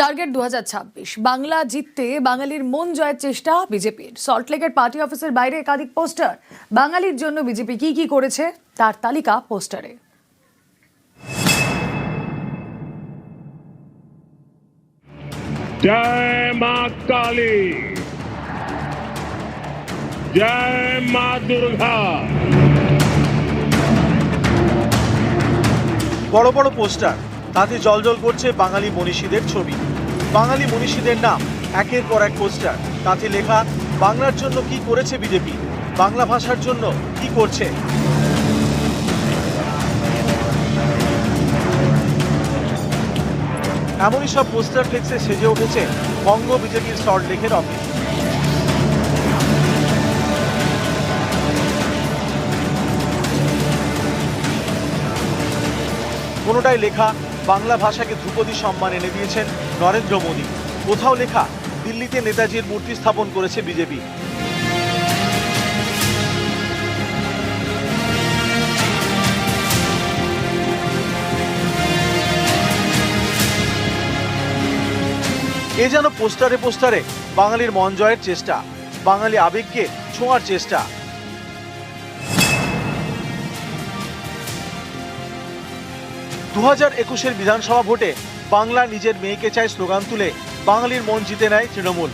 Target দু হাজার ছাব্বিশ। বাংলা জিততে বাঙালির মন জয়ের চেষ্টা বিজেপির। সল্টলেকের পার্টি অফিসের বাইরে একাধিক পোস্টার। বাঙালির জন্য বিজেপি কি কি করেছে তার তালিকা পোস্টারে। জয় মা কালী। জয় মা দুর্গা। বড় বড় পোস্টার। তাতে জলজল করছে বাঙালি মনীষীদের ছবি। বাঙালি মনীষীদের নাম, একের পর এক পোস্টার। তাতে লেখা, বাংলার জন্য কি করেছে বিজেপি? বাংলা ভাষার জন্য কি করছে? এমনই সব পোস্টার ফ্লেক্সে সেজে উঠেছে বঙ্গ বিজেপির সল্ট লেকের অফিস। কোনোটাই লেখা বাংলা ভাষাকে ধ্রুপদী সম্মান এনে দিয়েছেন নরেন্দ্র মোদী। কোথাও লেখা, দিল্লিতে নেতাজির মূর্তি স্থাপন করেছে বিজেপি। এ যেন পোস্টারে পোস্টারে বাঙালির মন জয়ের চেষ্টা, বাঙালি আবেগকে ছোঁয়ার চেষ্টা। দু হাজার একুশের বিধানসভা ভোটে বাংলা নিজের মেয়েকে চায় স্লোগান তুলে বাঙালির মন জিতে নেয় তৃণমূল।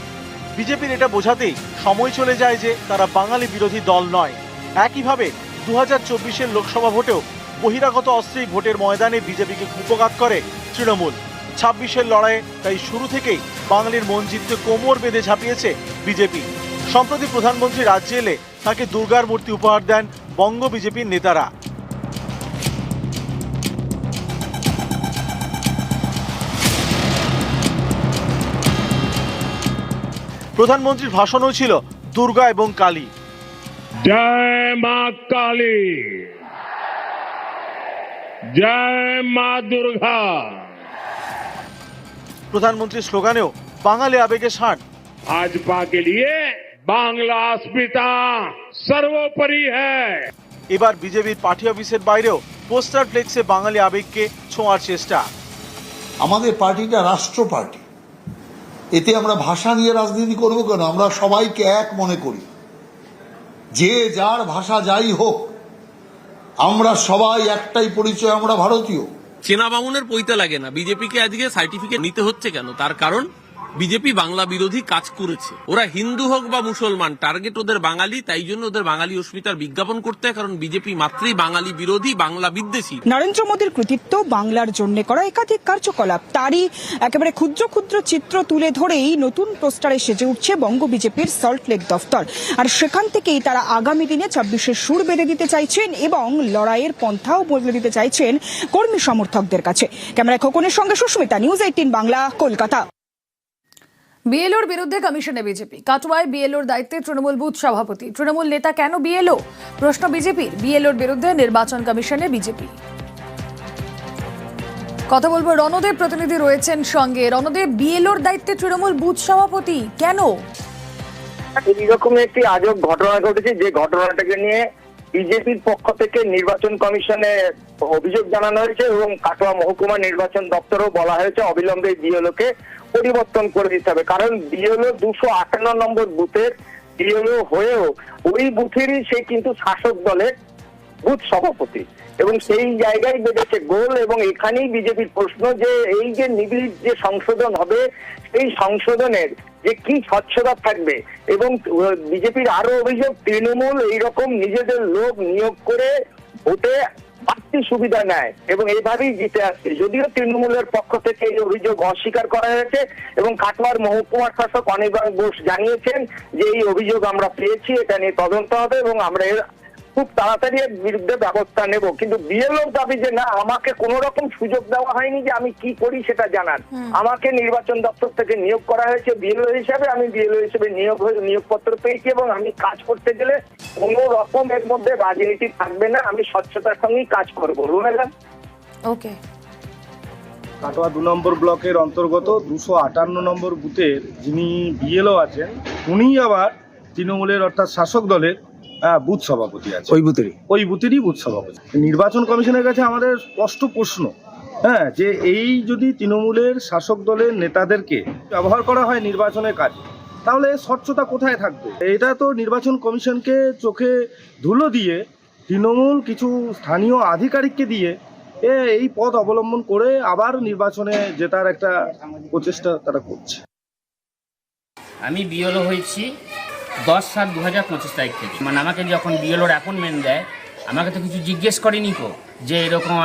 বিজেপির এটা বোঝাতেই সময় চলে যায় যে তারা বাঙালি বিরোধী দল নয়। একইভাবে দু হাজার চব্বিশের লোকসভা ভোটেও বহিরাগত অস্ত্রেই ভোটের ময়দানে বিজেপিকে কুপঘাত করে তৃণমূল। ছাব্বিশের লড়াইয়ে তাই শুরু থেকেই বাঙালির মন জিততে কোমর বেঁধে ঝাঁপিয়েছে বিজেপি। সম্প্রতি প্রধানমন্ত্রী রাজ্যে এলে তাকে দুর্গার মূর্তি উপহার দেন বঙ্গ বিজেপির নেতারা। প্রধানমন্ত্রীর ভাষণও ছিল দুর্গা এবং কালী। জয় মা কালী। জয় মা দুর্গা। প্রধানমন্ত্রীর স্লোগানেও বাঙালি আবেগে ষাট ভাজপা কে লিয়ে বাংলা অস্মিতা সর্বোপরি হ্যায়। এবার বিজেপির পার্টি অফিসের বাইরেও পোস্টার ফ্লেক্সে বাঙালি আবেগকে ছোঁয়ার চেষ্টা। আমাদের পার্টিটা রাষ্ট্র পার্টি এতে আমরা ভাষা নিয়ে রাজনীতি করব কেন? আমরা সবাইকে এক মনে করি। যে যার ভাষা যাই হোক, আমরা সবাই একটাই পরিচয়, আমরা ভারতীয়। চেনা বামুনের পৈতে লাগে না। বিজেপিকে আজকে সার্টিফিকেট নিতে হচ্ছে কেন? তার কারণ বিজেপি বাংলা বিরোধী কাজ করেছে। ওরা হিন্দু হোক বা মুসলমান, টার্গেট ওদের বাঙালি, তাই জন্য ওদের বাঙালি অস্মিতার বিজ্ঞাপন করতে হয়, কারণ বিজেপি মাত্রই বাঙালি বিরোধী, বাংলা বিদ্বেষী। নরেন্দ্র মোদীর কৃতিত্ব বাংলার জন্য করা একাধিক কার্যকলাপ। তারই একেবারে ক্ষুদ্র ক্ষুদ্র চিত্র তুলে ধরেই নতুন পোস্টারে সেজে উঠছে বঙ্গ বিজেপির সল্টলেক দফতর। আর সেখান থেকেই তারা আগামী দিনে ছাব্বিশের সুর বেঁধে দিতে চাইছেন এবং লড়াইয়ের পন্থাও বদলে দিতে চাইছেন কর্মী সমর্থকদের কাছে। ক্যামেরায় খোকনের সঙ্গে সুস্মিতা, নিউজ এইটিন বাংলা, কলকাতা। বিএলওর বিরুদ্ধে কমিশনে বিজেপি। কাটোয়ায় বিএলওর দায়িত্বে তৃণমূল বুথ সভাপতি। তৃণমূল নেতা কেন বিএলও? প্রশ্ন বিজেপির। বিএলওর বিরুদ্ধে নির্বাচন কমিশনে বিজেপি। কথা বলব রণদেব প্রতিনিধি রয়েছেন সঙ্গে। রণদেব, বিএলওর দায়িত্বে তৃণমূল বুথ সভাপতি কেন? এইরকম একটি আজব ঘটনা ঘটেছে। যে ঘটনাটাকে নিয়ে বিজেপির পক্ষ থেকে নির্বাচন কমিশনে অভিযোগ জানানো হয়েছে এবং কাটোয়া মহকুমা নির্বাচন দপ্তরও বলা হয়েছে অবিলম্বে বিএলওকে পরিবর্তন করে দিতে হবে। কারণ বিএলও দুশো আটান্ন নম্বর বুথের বিএলও হয়েও ওই বুথেরই সে কিন্তু শাসক দলের বুথ সভাপতি। এবং সেই জায়গায় বেঁধেছে গোল এবং এখানেই বিজেপির প্রশ্ন যে এই যে নিবিড় যে সংশোধন হবে, সেই সংশোধনের যে কি স্বচ্ছতা থাকবে এবং বিজেপির আরও অভিযোগ, তৃণমূল এইরকম নিজেদের লোক নিয়োগ করে ভোটে বাড়তি সুবিধা নেয় এবং এইভাবেই জিতে আসছে। যদিও তৃণমূলের পক্ষ থেকে এই অভিযোগ অস্বীকার করা হয়েছে এবং কাটোয়ার মহকুমার শাসক অনির্বাণ বোস জানিয়েছেন যে এই অভিযোগ আমরা পেয়েছি, এটা নিয়ে তদন্ত হবে এবং আমরা এর খুব তাড়াতাড়ি এর বিরুদ্ধে ব্যবস্থা নেব। কিন্তু বিএলও দাবি যে না আমাকে কোন রকম সুযোগ দেওয়া হয়নি যে আমি কি করি সেটা জানার। আমাকে নির্বাচন দপ্তর থেকে নিয়োগ করা হয়েছে বিএলও হিসাবে। আমি বিএলও হিসেবে নিয়োগ হয়ে- নিয়োগপত্র পেয়েছি এবং আমি কাজ করতে গেলে কোন রকম এর মধ্যে রাজনীতি থাকবে না। আমি স্বচ্ছতার সঙ্গেই কাজ করব। Madam okay. কাটোয়া দু নম্বর ব্লকের অন্তর্গত দুশো আটান্ন নম্বর বুথের যিনি বিএলও আছেন উনি আবার তৃণমূলের অর্থাৎ শাসক দলের বুথ সভাপতি আছে। ওই বুথেরই। ওই বুথেরই বুথ সভাপতি। নির্বাচন কমিশনের কাছে আমাদের স্পষ্ট প্রশ্ন হ্যাঁ যে এই যদি তৃণমূলের শাসক দলের নেতাদেরকে ব্যবহার করা হয় নির্বাচনের কাজে তাহলে স্বচ্ছতা কোথায় থাকবে? এটা তো নির্বাচন কমিশনকে চোখে ধুলো দিয়ে তৃণমূল কিছু স্থানীয় আধিকারিককে দিয়ে এ এই পথ অবলম্বন করে আবার নির্বাচনে জেতার একটা প্রচেষ্টা তারা করছে। আমি বিএলও হয়েছি দশ সাত দু হাজার পঁচিশ তারিখ থেকে। মানে আমাকে যখন বিএলওর অ্যাপয়েন্টমেন্ট দেয় আমাকে তো কিছু জিজ্ঞেস করেনি কো যে এরকম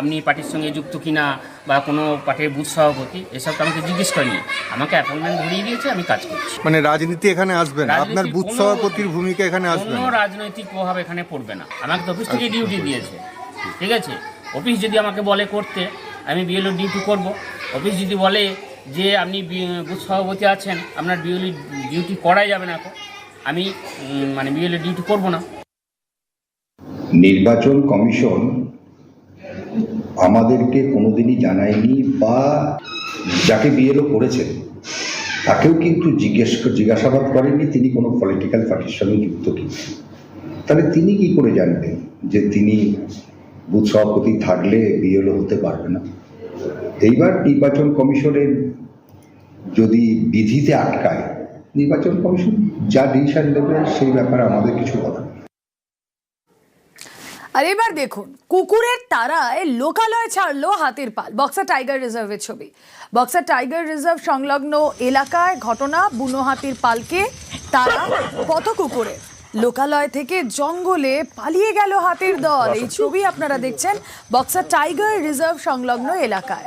আপনি পার্টির সঙ্গে যুক্ত কিনা বা কোনো পার্টির বুথ সভাপতি এসব তো আমাকে জিজ্ঞেস করেনি। আমাকে অ্যাপয়েন্টমেন্ট ধরিয়ে দিয়েছে আমি কাজ করছি। মানে রাজনীতি এখানে আসবে না? আপনার বুথ সভাপতির ভূমিকা এখানে আসবে কোনো রাজনৈতিক প্রভাব এখানে পড়বে না। আমাকে তো অফিস থেকে ডিউটি দিয়েছে। ঠিক আছে? অফিস যদি আমাকে বলে করতে আমি বিএলও ডিউটি করব। অফিস যদি বলে যে আপনি বুথ সভাপতি আছেন, আপনার বিএলও ডিউটি করাই যাবে না আমি মানে বিএলও ডিউটি করব না। নির্বাচন কমিশন আমাদেরকে কোনোদিনই জানায়নি বা যাকে বিএলও করেছেন তাকেও কিন্তু জিজ্ঞেস, জিজ্ঞাসাবাদ করেননি, তিনি কোনো পলিটিক্যাল পার্টির সঙ্গে যুক্ত কি। তাহলে তিনি কি করে জানবেন যে তিনি বুথ সভাপতি থাকলে বিএলও হতে পারবে না? এইবার নির্বাচন কমিশনের যদি বিধিতে আটকায়, নির্বাচন কমিশন যা ডিসিশন নেবে সেই ব্যাপারে আমাদের কিছু কথা। আর এবার দেখুন, কুকুরের তারায় লোকালয় ছাড়লো হাতির পাল বক্সা টাইগার রিজার্ভের ছবি। বক্সা টাইগার রিজার্ভ সংলগ্ন এলাকায় ঘটনা, বুনো হাতির পালকে তারা পথ কুকুরে লোকালয় থেকে জঙ্গলে পালিয়ে গেল হাতির দল। এই ছবি আপনারা দেখছেন বক্সা টাইগার রিজার্ভ সংলগ্ন এলাকায়।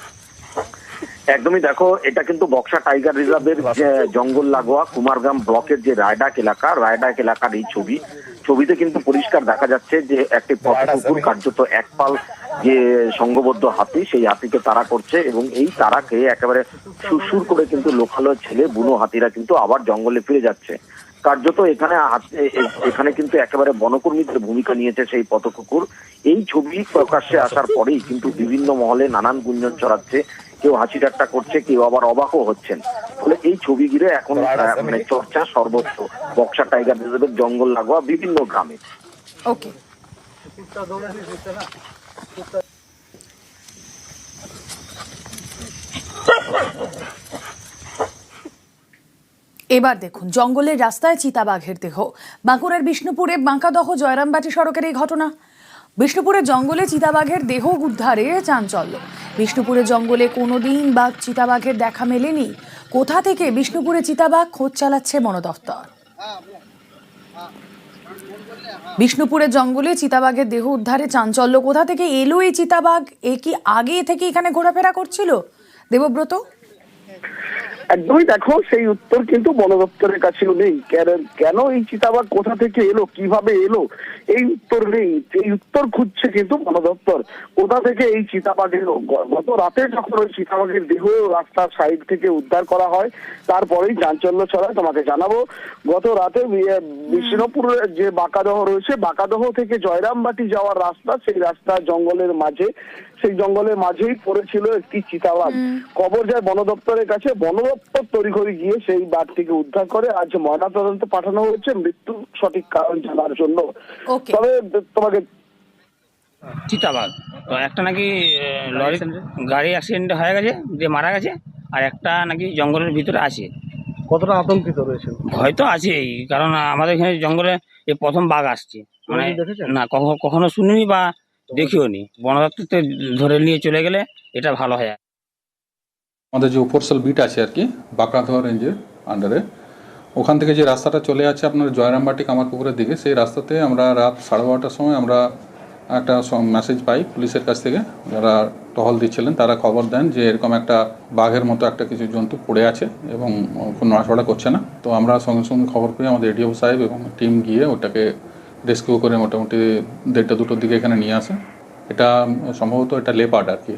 একদমই দেখো এটা কিন্তু বক্সা টাইগার রিজার্ভের যে জঙ্গল লাগোয়া কুমারগ্রাম ব্লকের যে রায়ডাক এলাকা রায়ডাক এলাকার এই ছবি। ছবিতে কিন্তু পরিষ্কার দেখা যাচ্ছে যে একটি পথকুকুর কার্যত একপাল যে সংঘবদ্ধ হাতি সেই হাতিকে তাড়া করছে এবং এই তাড়াকে একেবারে সুরসুর করে কিন্তু লোকালয় ছেলে বুনো হাতিরা কিন্তু আবার জঙ্গলে ফিরে যাচ্ছে। কার্যত এখানে এখানে কিন্তু একেবারে বনকর্মীদের ভূমিকা নিয়েছে সেই পথকুকুর এই ছবি প্রকাশ্যে আসার পরেই কিন্তু বিভিন্ন মহলে নানান গুঞ্জন ছড়াচ্ছে। কেউ হাসি ঠাট্টা করছে কেউ আবার অবাকও হচ্ছেন। ফলে এই ছবি ঘিরে এখন মানে চর্চা সর্বত্র বক্সা টাইগার রিজার্ভের জঙ্গল লাগোয়া বিভিন্ন গ্রামে। ওকে। এবার দেখুন জঙ্গলের রাস্তায় চিতাবাঘের দেহ। বাঁকুড়ার বিষ্ণুপুরে বাঁকাদহ জয়রামবাটি সড়কের এই ঘটনা। বিষ্ণুপুরের জঙ্গলে চিতাবাঘের দেহ উদ্ধারে চাঞ্চল্য। বিষ্ণুপুরের জঙ্গলে কোনোদিন বাঘ চিতাবাঘের দেখা মেলেনি। কোথা থেকে বিষ্ণুপুরে চিতাবাঘ? খোঁজ চালাচ্ছে বন দফতর বিষ্ণুপুরের জঙ্গলে চিতাবাঘের দেহ উদ্ধারে চাঞ্চল্য। কোথা থেকে এলো এই চিতাবাঘ? এ কি আগে থেকে এখানে ঘোরাফেরা করছিল? দেবব্রত? একদমই দেখো সেই উত্তর কিন্তু বন দপ্তরের কাছেও নেই। কেন- কেন এই চিতাবাঘ কোথা থেকে এলো কীভাবে এলো? এই উত্তর নেই। এই উত্তর খুঁজছে কিন্তু বন দপ্তর। কোথা থেকে এই চিতাবাঘ এলো? গত রাতে যখন ওই চিতাবাঘের দেহ রাস্তার সাইড থেকে উদ্ধার করা হয় তারপরেই চাঞ্চল্য ছড়ায় তোমাকে জানাব। গত রাতে বিষ্ণুপুরের যে বাঁকাদহ রয়েছে বাঁকাদহ থেকে জয়রামবাটি যাওয়ার রাস্তা সেই রাস্তা জঙ্গলের মাঝে সেই জঙ্গলের মাঝেই পড়েছিল একটি চিতাবাঘ। কবর যায় বন দপ্তরের কাছে বন দপ্তর তড়িঘড়ি গিয়ে সেই বাঘটিকে উদ্ধার করে আজ ময়নাতদন্তে পাঠানো হয়েছে। মৃত্যুর সঠিক কারণ জানার জন্য। তবে তোমাকে চিতাবাঘ। তো একটা নাকি লরি গাড়ি অ্যাক্সিডেন্ট হয়ে গেছে দিয়ে মারা গেছে আর একটা নাকি জঙ্গলের ভিতরে আছে। কতটা আতঙ্কিত রয়েছেন? ভয় তো আছেই কারণ আমাদের এখানে জঙ্গলে এই প্রথম বাঘ আসছে। মানে না কখনো কখনো শুনিনি বা দেখিও নি বন দপ্তর থেকে ধরে নিয়ে চলে গেলে এটা ভালো হয়। আমাদের যে উপরসল বিট আছে আর কি বাঁকড়াধোয়া রেঞ্জের আন্ডারে ওখান থেকে যে রাস্তাটা চলে আছে আপনার জয়রামবাটি কামারপুকুরের দিকে, সেই রাস্তাতে আমরা রাত সাড়ে বারোটার সময় আমরা একটা মেসেজ পাই পুলিশের কাছ থেকে, যারা টহল দিচ্ছিলেন, তারা খবর দেন যে এরকম একটা বাঘের মতো একটা কিছু জন্তু পড়ে আছে এবং কোনো নড়াচড়া করছে না। তো আমরা সঙ্গে সঙ্গে খবর পেয়ে আমাদের এডিও সাহেব এবং টিম গিয়ে ওটাকে রেস্কিউ করে মোটামুটি দেড়টা দুটোর দিকে এখানে নিয়ে আসে। এটা সম্ভবত এটা লেপার্ড আর কি